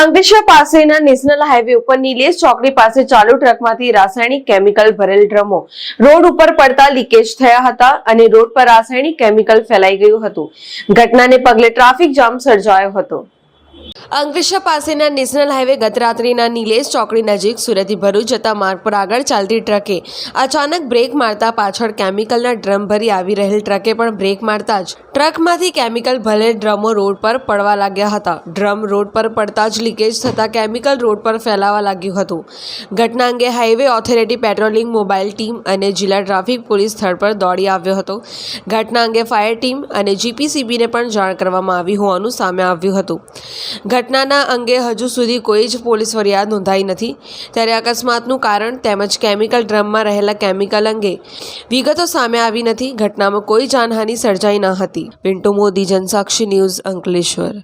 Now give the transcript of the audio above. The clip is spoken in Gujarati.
અંકલેશ્વર પાસેના નેશનલ હાઈવે ઉપર નીલેશ ચોકડી પાસે ચાલુ ટ્રકમાંથી રાસાયણિક કેમિકલ ભરેલ ડ્રમો. રોડ ઉપર પડતા લીકેજ થયા હતા અને રોડ પર રાસાયણિક કેમિકલ ફેલાઈ ગયું હતું. ઘટનાને પગલે ટ્રાફિક જામ સર્જાયો હતો. અંકલેશ્વર પાસેના નેશનલ હાઈવે ગત રાત્રિના નીલેશ ચોકડી નજીક સુરતથી ભરૂચ જતા માર્ગ પર આગળ ચાલતી ટ્રકે અચાનક બ્રેક મારતા પાછળ કેમિકલના ડ્રમ ભરી આવી રહેલ ટ્રકે પણ બ્રેક મારતા જ ટ્રકમાંથી કેમિકલ ભલે ડ્રમો રોડ પર પડવા લાગ્યા હતા. ડ્રમ રોડ પર પડતા જ લીકેજ થતાં કેમિકલ રોડ પર ફેલાવા લાગ્યું હતું. ઘટના અંગે highway authority patrolling mobile team અને જિલ્લા ટ્રાફિક પોલીસ સ્થળ પર દોડી આવ્યો હતો. ઘટના અંગે ફાયર ટીમ અને જીપીસીબીને પણ જાણ કરવામાં આવી હોવાનું સામે આવ્યું હતું. ઘટનાના અંગે હજુ સુધી કોઈ જ પોલીસ ફરિયાદ નોંધાઈ નથી. ત્યારે અકસ્માતનું કારણ તેમજ કેમિકલ ડ્રમમાં રહેલા કેમિકલ અંગે વિગતો સામે આવી નથી. ઘટનામાં કોઈ જાનહાનિ સર્જાઈ ન હતી. પિન્ટુ મોદી, જનસાક્ષી ન્યૂઝ અંકલેશ્વર.